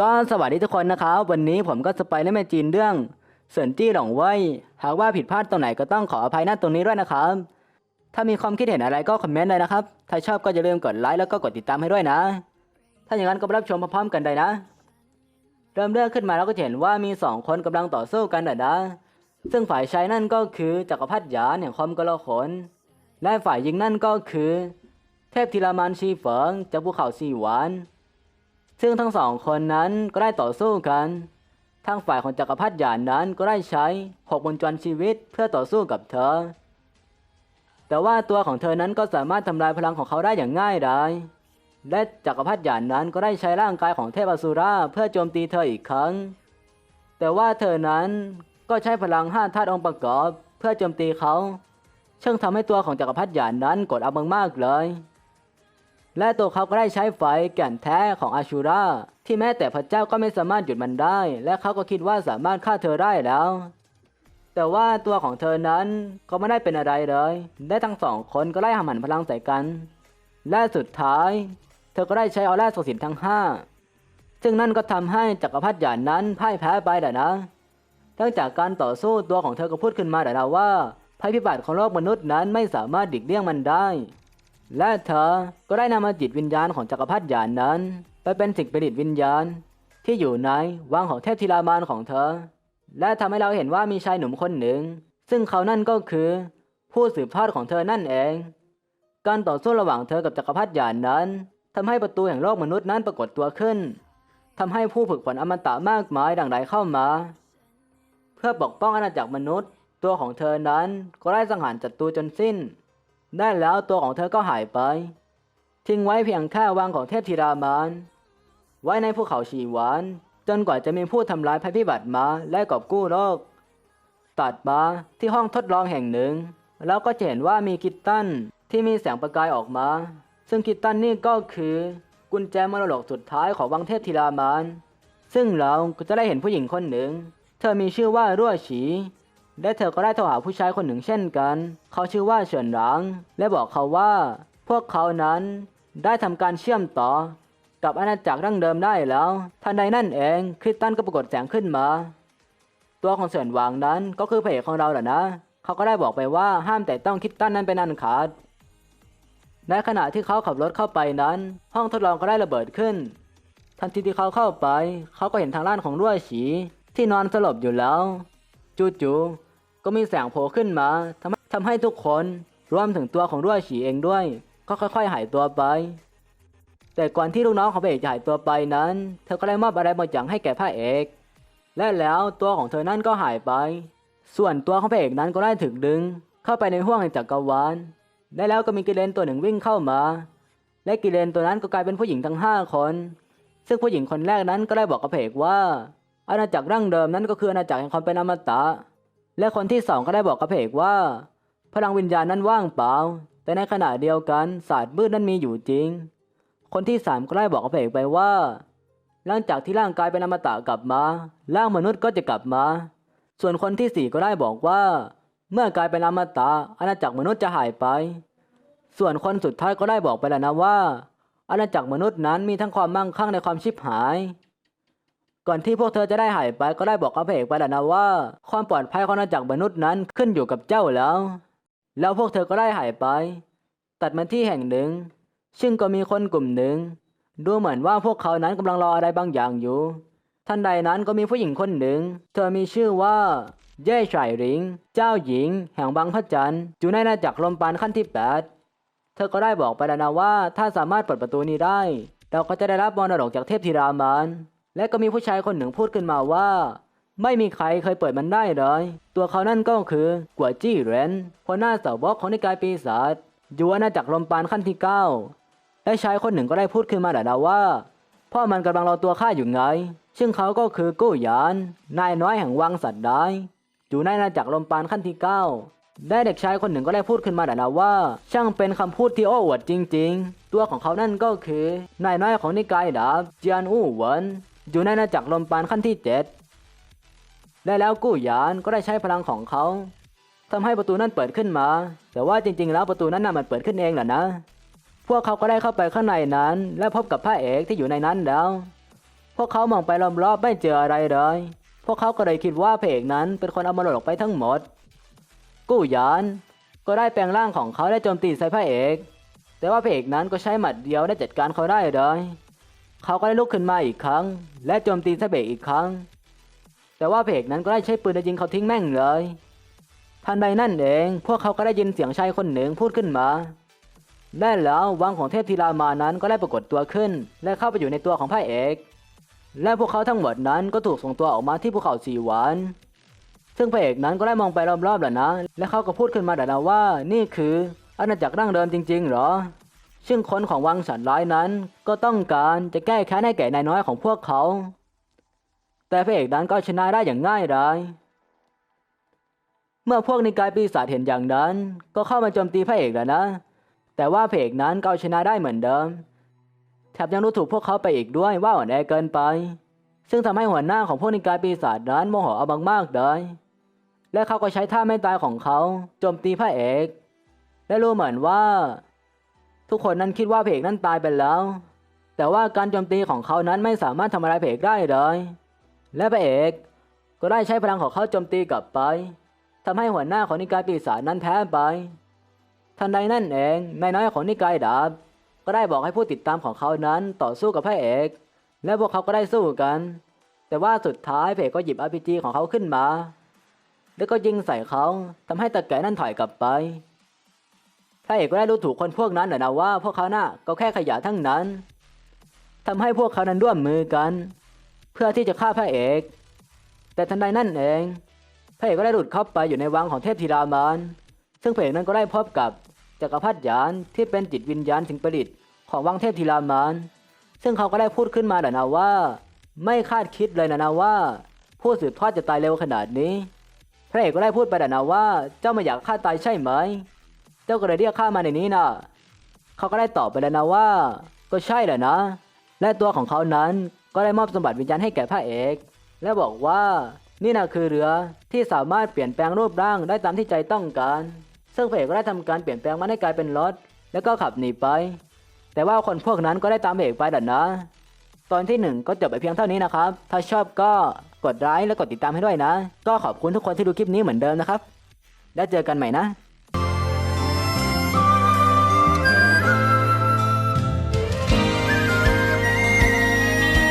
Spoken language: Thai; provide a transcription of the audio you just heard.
ก็สวัสดีทุกคนนะครับ วันนี้ผมก็จะไปเล่นแมจีนเรื่องเสินจี้หลงเว่ยหากว่าผิดพลาดตรงไหนก็ต้องขออภัยณตรงนี้ด้วยนะครับ ถ้ามีความคิดเห็นอะไรก็คอมเมนต์เลยนะครับ ถ้าชอบก็อย่าลืมกดไลค์แล้วก็กดติดตามให้ด้วยนะ ถ้าอย่างนั้นก็รับชมพร้อมๆกันได้นะ เริ่มเรื่องขึ้นมาเราก็เห็นว่ามีสองคนกำลังต่อสู้กันนะนะซึ่งฝ่ายชายนั่นก็คือจักรพรรดิหยานแห่งความกลาหนและฝ่ายหญิงนั่นก็คือ เทพธีรามานชีเฟิงจากภูเขาซีหวาน ซึ่งทั้งสองคนนั้นก็ได้ต่อสู้กันทางฝ่ายของจักรพรรดิหยานนั้นก็ได้ใช้หกบนจรชีวิตเพื่อต่อสู้กับเธอ แต่ว่าตัวของเธอนั้นก็สามารถทำลายพลังของเขาได้อย่างง่ายดาย และจักรพรรดิหยานนั้นก็ได้ใช้ร่างกายของเทพอสุราเพื่อโจมตีเธออีกครั้ง แต่ว่าเธอนั้นก็ใช้พลังห้าธาตุองค์ประกอบเพื่อโจมตีเขาช่างทำให้ตัวของจักรพรรดิหยานนั้นกดอัพมากๆเลย และตัวเขาก็ได้ใช้ไฟแก่นแท้ของอาชูราที่แม้แต่พระเจ้าก็ไม่สามารถหยุดมันได้ และเขาก็คิดว่าสามารถฆ่าเธอได้แล้ว แต่ว่าตัวของเธอนั้นก็ไม่ได้เป็นอะไรเลยและทั้งสองคนก็ได้หำหันพลังใส่กัน และสุดท้าย เธอก็ได้ใช้ออร่าศักดิ์สิทธิ์ทั้งห้าซึ่งนั่นก็ทำให้จักรพรรดิหยานนั้นพ่ายแพ้ไปแต่นะ ทั้งจากการต่อสู้ตัวของเธอก็พูดขึ้นมาแต่นะว่าภัยพิบัติของโลกมนุษย์นั้นไม่สามารถดิกเลี่ยงมันได้ และเธอก็ได้นำมาจิตวิญญาณของจักรพรรดิหยานนั้น ไปเป็นสิ่งประดิษฐ์วิญญาณ ที่อยู่ในวังของเทพธิรามานของเธอ และทำให้เราเห็นว่ามีชายหนุ่มคนหนึ่ง ซึ่งเขานั่นก็คือ ผู้สืบทอดของเธอนั่นเอง การต่อสู้ระหว่างเธอกับจักรพรรดิหยานนั้นทำให้ประตูแห่งโลกมนุษย์นั้นปรากฏตัวขึ้นทำให้ผู้ฝึกฝนอมตะมากมายดังไหลเข้ามา เพื่อปกป้องอาณาจักรมนุษย์ ตัวของเธอนั้นก็ได้สังหารศัตรูจนสิ้น ได้แล้วตัวของเธอก็หายไป ทิ้งไว้เพียงแค่วังของเทพธิรามานไว้ในภูเขาชีวาน จนกว่าจะมีผู้ทำลายภัยพิบัติมาและกอบกู้โลก ตัดมาที่ห้องทดลองแห่งหนึ่ง แล้วก็จะเห็นว่ามีคิตตันที่มีแสงประกายออกมา ซึ่งคิตตันนี่ก็คือกุญแจมรดกสุดท้ายของวังเทพธิรามาน ซึ่งเราก็จะได้เห็นผู้หญิงคนหนึ่ง เธอมีชื่อว่ารั่วฉี และเธอก็ได้โทรหาผู้ชายคนหนึ่งเช่นกัน เขาชื่อว่าเฉินหลางและบอกเขาว่า พวกเขานั้นได้ทำการเชื่อมต่อ กับอาณาจักรดั้งเดิมได้แล้ว ทันใดนั่นเองคริสตันก็ปรากฏแสงขึ้นมา ตัวของเฉินหวางนั้นก็คือพระเอกของเราแหละนะ เขาก็ได้บอกไปว่าห้ามแต่ต้องคริสตันนั้นเป็นอันขาดในขณะที่เขาขับรถเข้าไปนั้น ห้องทดลองก็ได้ระเบิดขึ้น ทันทีที่เขาเข้าไป เขาก็เห็นทางด้านของรั่วฉีที่นอนสลบอยู่แล้ว จู่ๆก็มีแสงโผล่ขึ้นมาทำให้ทำให้ทุกคนรวมถึงตัวของรั่วฉีเองด้วย ก็ค่อย ๆ หายตัวไป แต่ก่อนที่ลูกน้องของพระเอกจะหายตัวไปนั้น เธอก็ได้มอบอะไรบางอย่างให้แก่พระเอก และแล้วตัวของเธอนั้นก็หายไป ส่วนตัวของพระเอกนั้นก็ได้ถูกดึง เข้าไปในห้วงแห่งจักรวาลและแล้วก็มีกิเลนตัวหนึ่งวิ่งเข้ามา และกิเลนตัวนั้นก็กลายเป็นผู้หญิงทั้งห้าคน ซึ่งผู้หญิงคนแรกนั้นก็ได้บอกกับพระเอกว่า อาณาจักรดั้งเดิมนั้นก็คืออาณาจักรแห่งความเป็นอมตะ และคนที่สองก็ได้บอกกับพระเอกว่า พลังวิญญาณนั้นว่างเปล่า แต่ในขณะเดียวกันศาสตร์มืดนั้นมีอยู่จริง คนที่สามก็ได้บอกกับพระเอกไปว่า หลังจากที่ร่างกายเป็นอมตะกลับมา ร่างมนุษย์ก็จะกลับมา ส่วนคนที่สี่ก็ได้บอกว่า เมื่อกลายเป็นอมตะอาณาจักรมนุษย์จะหายไป ส่วนคนสุดท้ายก็ได้บอกไปแล้วนะว่า อาณาจักรมนุษย์นั้นมีทั้งความมั่งคั่งในความชิบหาย ก่อนที่พวกเธอจะได้หายไปก็ได้บอกกับพระเอกไปแล้วนะว่า ความปลอดภัยของอาณาจักรมนุษย์นั้นขึ้นอยู่กับเจ้าแล้ว แล้วพวกเธอก็ได้หายไป ตัดมาที่แห่งหนึ่ง ซึ่งก็มีคนกลุ่มหนึ่ง ดูเหมือนว่าพวกเขานั้นกำลังรออะไรบางอย่างอยู่ ทันใดนั้นก็มีผู้หญิงคนหนึ่ง เธอมีชื่อว่า เย่ไฉหริง เจ้าหญิง แห่งบางพระจันทร์อยู่ในอาณาจักรลมปานขั้นที่แปดเธอก็ได้บอกไปแล้วนะว่า ถ้าสามารถเปิดประตูนี้ได้ เราก็จะได้รับมรดกจากเทพธิรามาน และก็มีผู้ชายคนหนึ่งพูดขึ้นมาว่า ไม่มีใครเคยเปิดมันได้เลย ตัวเขานั่นก็คือ กัวจี้เหรนหัวหน้าสาวกของนิกายปีศาจอยู่อาณาจักรลมปานขั้นที่เก้าและชายคนหนึ่งก็ได้พูดขึ้นมาแต่ดาว่า พ่อมันกำลังรอตัวข้าอยู่ไง ซึ่งเขาก็คือกู้หยาน นายน้อยแห่งวังสัตว์ได้อยู่ในอาณาจักรลมปานขั้นที่เก้าได้เด็กชายคนหนึ่งก็ได้พูดขึ้นมาแต่ดาว่า ช่างเป็นคำพูดที่โอ้อวดจริง ๆ ตัวของเขานั่นก็คือนายน้อยของนิกายดาบเจียนอู้เหวิน อยู่ในอาจักรลมปานขั้นที่เจ็ดได้แล้วกู้หยานก็ได้ใช้พลังของเขาทำให้ประตูนั้นเปิดขึ้นมา แต่ว่าจริง ๆ แล้วประตูนั้นน่ะมันเปิดขึ้นเองแหละนะ พวกเขาก็ได้เข้าไปข้างในนั้น และพบกับพระเอกที่อยู่ในนั้นแล้ว พวกเขามองไปรอบๆไม่เจออะไรเลย พวกเขาก็เลยคิดว่าพระเอกนั้นเป็นคนเอามาหลดออกไปทั้งหมด กู้หยานก็ได้แปลงร่างของเขาและโจมตีใส่พระเอก แต่ว่าพระเอกนั้นก็ใช้หมัดเดียวได้จัดการเขาได้เลย เขาก็ได้ลุกขึ้นมาอีกครั้ง และโจมตีใส่พระเอกอีกครั้ง แต่ว่าพระเอกนั้นก็ได้ใช้ปืนยิงเขาทิ้งแม่งเลย ทันใดนั่นเอง พวกเขาก็ได้ยินเสียงชายคนหนึ่งพูดขึ้นมาและแล้ววังของเทพธีรามานั้นก็ได้ปรากฏตัวขึ้น และเข้าไปอยู่ในตัวของพระเอก และพวกเขาทั้งหมดนั้นก็ถูกส่งตัวออกมาที่ภูเขาสีหวานซึ่งพระเอกนั้นก็ได้มองไปรอบๆแล้วนะ และเขาก็พูดขึ้นมาแต่นะว่า นี่คืออาณาจักรดั้งเดิมจริงๆ เหรอ ซึ่งคนของวังสันร้ายนั้นก็ต้องการจะแก้แค้นให้แก่นายน้อยของพวกเขา แต่พระเอกนั้นก็ชนะได้อย่างง่ายดาย เมื่อพวกนิกายปีศาจเห็นอย่างนั้น ก็เข้ามาโจมตีพระเอกแล้วนะ แต่ว่าพระเอกนั้นก็ชนะได้เหมือนเดิม แถมยังรู้ถูกพวกเขาไปอีกด้วยว่าอ่อนแอเกินไป ซึ่งทำให้หัวหน้าของพวกนิกายปีศาจนั้นโมโหเอามากๆเลย และเขาก็ใช้ท่าไม่ตายของเขาโจมตีพระเอก และรู้เหมือนว่า ทุกคนนั้นคิดว่าพเอกนั้นตายไปแล้ว แต่ว่าการโจมตีของเขานั้นไม่สามารถทำอะไรพเอกได้เลย และพระเอกก็ได้ใช้พลังของเขาโจมตีกลับไปทำให้หัวหน้าของนิกายปีศาจนั้นแพ้ไป ทันใดนั่นเองนายน้อยของนิกายดาบก็ได้บอกให้ผู้ติดตามของเขานั้นต่อสู้กับพระเอก และพวกเขาก็ได้สู้กัน แต่ว่าสุดท้ายพเอกก็หยิบ RPG ของเขาขึ้นมา แล้วก็ยิงใส่เขาทำให้ตะแกนั่นถอยกลับไป พระเอกก็ได้รู้ถูกคนพวกนั้นแหละนะว่า พวกเขาน่ะก็แค่ขยะทั้งนั้นทำให้พวกเขานั้นร่วมมือกัน เพื่อที่จะฆ่าพระเอก แต่ทันใดนั่นเอง พระเอกก็ได้หลุดเข้าไปอยู่ในวังของเทพธีรามานซึ่งพระเอกนั้นก็ได้พบกับจักรพรรดิยานที่เป็นจิตวิญญาณสิงประดิษฐ์ของวังเทพธีรามานซึ่งเขาก็ได้พูดขึ้นมาแต่นะว่า ไม่คาดคิดเลยนะนะว่า ผู้สืบทอดจะตายเร็วขนาดนี้ พระเอกก็ได้พูดไปแต่นะว่า เจ้าไม่อยากฆ่าตายใช่ไหม เจ้าก็เลยเรียกข้ามาในนี้นะเขาก็ได้ตอบไปแล้วนะว่า ก็ใช่แหละนะ และตัวของเขานั้นก็ได้มอบสมบัติวิญญาณให้แก่พระเอก และบอกว่านี่นะคือเรือที่สามารถเปลี่ยนแปลงรูปร่างได้ตามที่ใจต้องการ ซึ่งพระเอกก็ได้ทำการเปลี่ยนแปลงมันให้กลายเป็นรถ แล้วก็ขับหนีไป แต่ว่าคนพวกนั้นก็ได้ตามพระเอกไปดันนะ ตอนที่หนึ่งก็จบไปเพียงเท่านี้นะครับ ถ้าชอบก็กดไลค์และกดติดตามให้ด้วยนะ ก็ขอบคุณทุกคนที่ดูคลิปนี้เหมือนเดิมนะครับ แล้วเจอกันใหม่นะ